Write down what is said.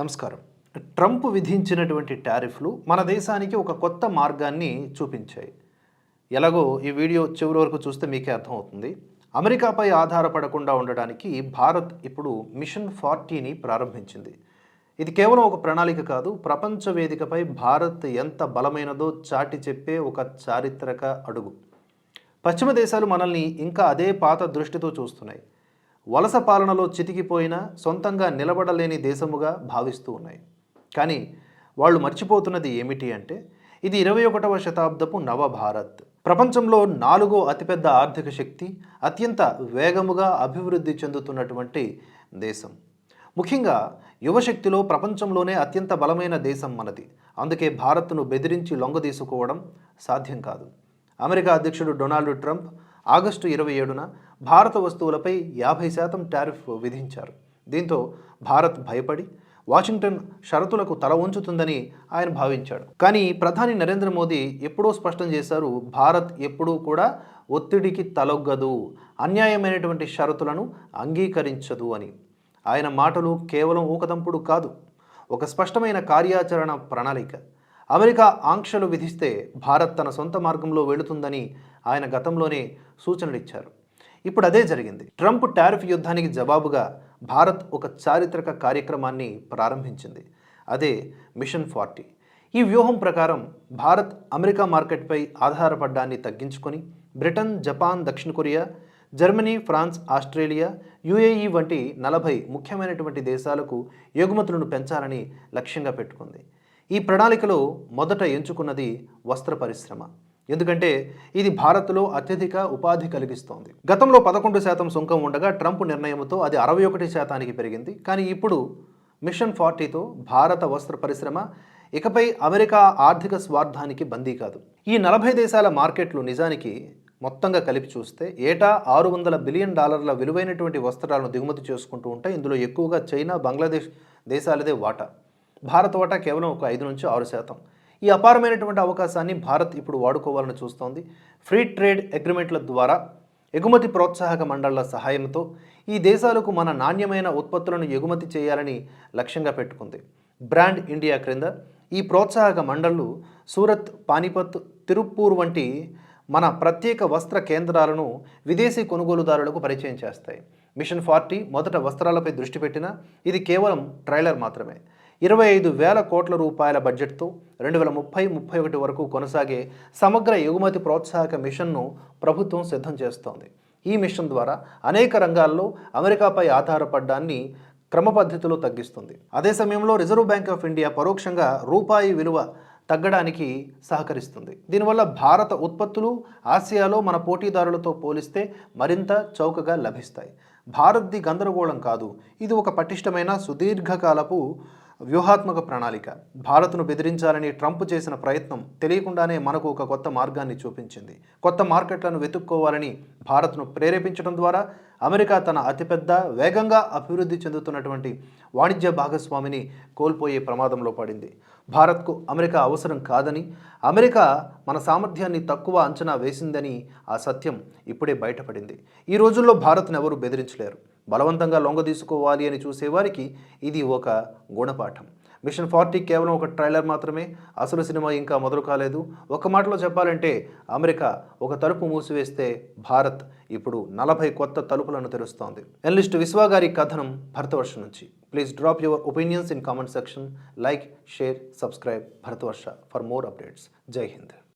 నమస్కారం. ట్రంప్ విధించినటువంటి టారిఫ్లు మన దేశానికి ఒక కొత్త మార్గాన్ని చూపించాయి. ఎలాగో ఈ వీడియో చివరి వరకు చూస్తే మీకే అర్థమవుతుంది. అమెరికాపై ఆధారపడకుండా ఉండడానికి భారత్ ఇప్పుడు మిషన్ ఫార్టీని ప్రారంభించింది. ఇది కేవలం ఒక ప్రణాళిక కాదు ప్రపంచ వేదికపై భారత్ ఎంత బలమైనదో చాటి చెప్పే ఒక చారిత్రక అడుగు. పశ్చిమ దేశాలు మనల్ని ఇంకా అదే పాత దృష్టితో చూస్తున్నాయి. వలస పాలనలో చితికిపోయిన సొంతంగా నిలబడలేని దేశముగా భావిస్తూ ఉన్నాయి. కానీ వాళ్ళు మర్చిపోతున్నది ఏమిటి అంటే ఇది ఇరవై ఒకటవ శతాబ్దపు నవభారత్ ప్రపంచంలో నాలుగో అతిపెద్ద ఆర్థిక శక్తి అత్యంత వేగముగా అభివృద్ధి చెందుతున్నటువంటి దేశం. ముఖ్యంగా యువశక్తిలో ప్రపంచంలోనే అత్యంత బలమైన దేశం మనది. అందుకే భారత్ను బెదిరించి లొంగదీసుకోవడం సాధ్యం కాదు. అమెరికా అధ్యక్షుడు డొనాల్డ్ ట్రంప్ ఆగస్టు ఇరవై ఏడున భారత వస్తువులపై యాభై శాతం టారిఫ్ విధించారు. దీంతో భారత్ భయపడి వాషింగ్టన్ షరతులకు తల ఉంచుతుందని ఆయన భావించాడు. కానీ ప్రధాని నరేంద్ర మోదీ ఎప్పుడో స్పష్టం చేశారు భారత్ ఎప్పుడూ కూడా ఒత్తిడికి తలొగ్గదు అన్యాయమైనటువంటి షరతులను అంగీకరించదు అని. ఆయన మాటలు కేవలం ఊకదంపుడు కాదు ఒక స్పష్టమైన కార్యాచరణ ప్రణాళిక. అమెరికా ఆంక్షలు విధిస్తే భారత్ తన సొంత మార్గంలో వెళుతుందని ఆయన గతంలోనే సూచనలిచ్చారు ఇప్పుడు అదే జరిగింది. ట్రంప్ టారిఫ్ యుద్ధానికి జవాబుగా భారత్ ఒక చారిత్రక కార్యక్రమాన్ని ప్రారంభించింది. అదే మిషన్ ఫార్టీ. ఈ వ్యూహం ప్రకారం భారత్ అమెరికా మార్కెట్పై ఆధారపడ్డాన్ని తగ్గించుకొని బ్రిటన్ జపాన్ దక్షిణ Korea Germany France Australia UAE వంటి నలభై ముఖ్యమైనటువంటి దేశాలకు ఎగుమతులను పెంచాలని లక్ష్యంగా పెట్టుకుంది. ఈ ప్రణాళికలో మొదట ఎంచుకున్నది వస్త్ర పరిశ్రమ. ఎందుకంటే ఇది భారత్లో అత్యధిక ఉపాధి కలిగిస్తోంది. గతంలో పదకొండు శాతం సుంకం ఉండగా ట్రంప్ నిర్ణయంతో అది అరవై ఒకటి శాతానికి పెరిగింది. కానీ ఇప్పుడు మిషన్ ఫార్టీతో భారత వస్త్ర పరిశ్రమ ఇకపై అమెరికా ఆర్థిక స్వార్థానికి బందీ కాదు. ఈ నలభై దేశాల మార్కెట్లు నిజానికి మొత్తంగా కలిపి చూస్తే ఏటా ఆరు వందల బిలియన్ డాలర్ల విలువైనటువంటి వస్త్రాలను దిగుమతి చేసుకుంటూ ఉంటే ఇందులో ఎక్కువగా చైనా బంగ్లాదేశ్ దేశాలదే వాటా. భారత్ వాటా కేవలం ఒక ఐదు నుంచి ఆరు శాతం. ఈ అపారమైనటువంటి అవకాశాన్ని భారత్ ఇప్పుడు వాడుకోవాలని చూస్తోంది. ఫ్రీ ట్రేడ్ అగ్రిమెంట్ల ద్వారా ఎగుమతి ప్రోత్సాహక మండళ్ళ సహాయంతో ఈ దేశాలకు మన నాణ్యమైన ఉత్పత్తులను ఎగుమతి చేయాలని లక్ష్యంగా పెట్టుకుంది. బ్రాండ్ ఇండియా క్రింద ఈ ప్రోత్సాహక మండళ్ళు సూరత్ పానిపత్ తిరుప్పూర్ వంటి మన ప్రత్యేక వస్త్ర కేంద్రాలను విదేశీ కొనుగోలుదారులకు పరిచయం చేస్తాయి. మిషన్ ఫార్టీ మొదట వస్త్రాలపై దృష్టి పెట్టినా ఇది కేవలం ట్రైలర్ మాత్రమే. ఇరవై ఐదు వేల కోట్ల రూపాయల బడ్జెట్తో రెండు వేల ముప్పై ముప్పై ఒకటి వరకు కొనసాగే సమగ్ర ఎగుమతి ప్రోత్సాహక మిషన్ను ప్రభుత్వం సిద్ధం చేస్తోంది. ఈ మిషన్ ద్వారా అనేక రంగాల్లో అమెరికాపై ఆధారపడ్డాన్ని క్రమపద్ధతిలో తగ్గిస్తుంది. అదే సమయంలో రిజర్వ్ బ్యాంక్ ఆఫ్ ఇండియా పరోక్షంగా రూపాయి విలువ తగ్గడానికి సహకరిస్తుంది. దీనివల్ల భారత ఉత్పత్తులు ఆసియాలో మన పోటీదారులతో పోలిస్తే మరింత చౌకగా లభిస్తాయి. భారత్ది గందరగోళం కాదు. ఇది ఒక పటిష్టమైన సుదీర్ఘకాలపు వ్యూహాత్మక ప్రణాళిక. భారత్ను బెదిరించాలని ట్రంప్ చేసిన ప్రయత్నం తెలియకుండానే మనకు ఒక కొత్త మార్గాన్ని చూపించింది. కొత్త మార్కెట్లను వెతుక్కోవాలని భారత్ను ప్రేరేపించడం ద్వారా అమెరికా తన అతిపెద్ద వేగంగా అభివృద్ధి చెందుతున్నటువంటి వాణిజ్య భాగస్వామిని కోల్పోయే ప్రమాదంలో పడింది. భారత్కు అమెరికా అవసరం కాదని అమెరికా మన సామర్థ్యాన్ని తక్కువ అంచనా వేసిందని ఆ సత్యం ఇప్పుడే బయటపడింది. ఈ రోజుల్లో భారత్ను ఎవరు బెదిరించలేరు. బలవంతంగా లొంగ తీసుకోవాలి అని చూసేవారికి ఇది ఒక గుణపాఠం. మిషన్ ఫార్టీ కేవలం ఒక ట్రైలర్ మాత్రమే. అసలు సినిమా ఇంకా మొదలు కాలేదు. ఒక మాటలో చెప్పాలంటే అమెరికా ఒక తలుపు మూసివేస్తే భారత్ ఇప్పుడు నలభై కొత్త తలుపులను తెరుస్తోంది. ఎన్లిస్ట్ విశ్వా గారి కథనం భరతవర్ష నుంచి. Please drop your opinions in comment section. Like share subscribe Bharatavarsha for more updates. Jai Hind.